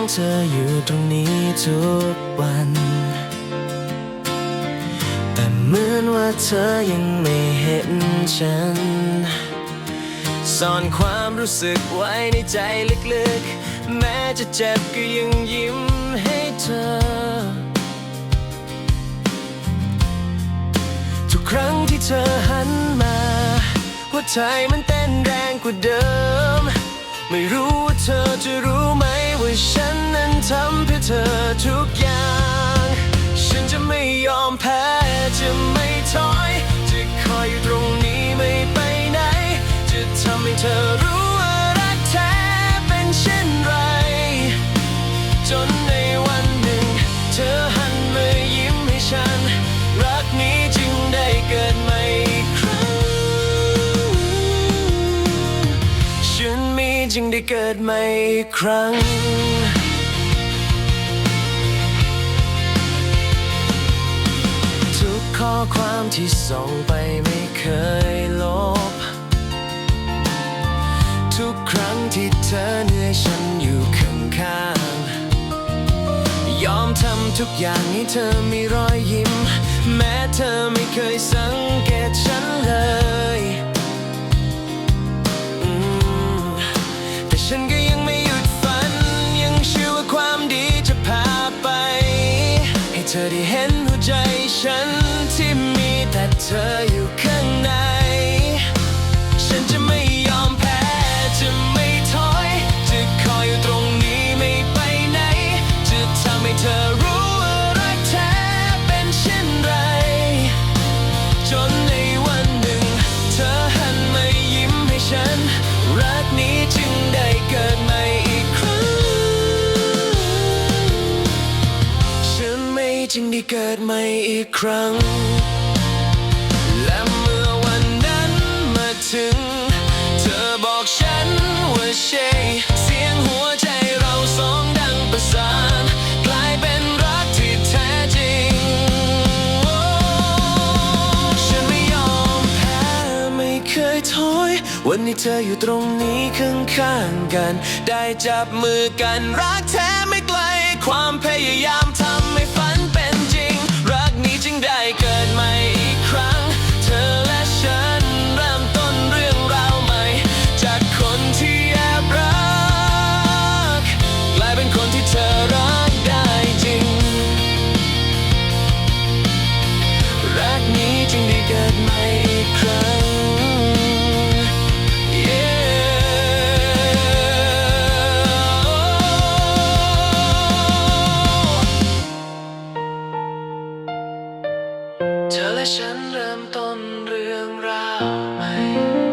ฉันมองเธออยู่ตรงนี้ทุกวัน แต่เหมือนว่าเธอยังไม่เห็นฉัน ซ่อนความรู้สึกไว้ในใจลึกๆ แม้จะเจ็บก็ยังยิ้มให้เธอ ทุกครั้งที่เธอหันมา หัวใจมันเต้นแรงกว่าเดิม จึงได้เกิดใหม่อีกครั้ง ทุกข้อความที่ส่งไปไม่เคยลบ ทุกครั้งที่เธอเหนื่อยฉันอยู่ข้างๆยอมทำทุกอย่างให้เธอมีรอยยิ้ม เธอได้เห็นหัวใจฉันที่มีแต่เธออยู่ข้างใน จึงได้เกิดใหม่อีกครั้ง และเมื่อวันนั้นมาถึง เธอบอกฉันว่าใช่เสียงหัวใจเราสองดังประสาน กลายเป็นรักที่แท้จริง โอ้ฉันไม่ยอมแพ้ไม่เคยถอย วันนี้เธออยู่ตรงนี้ข้างๆกัน ได้จับมือกันรักแท้ไม่ไกล ความพยายามทำ เธอและฉันเริ่มต้นเรื่องราวใหม่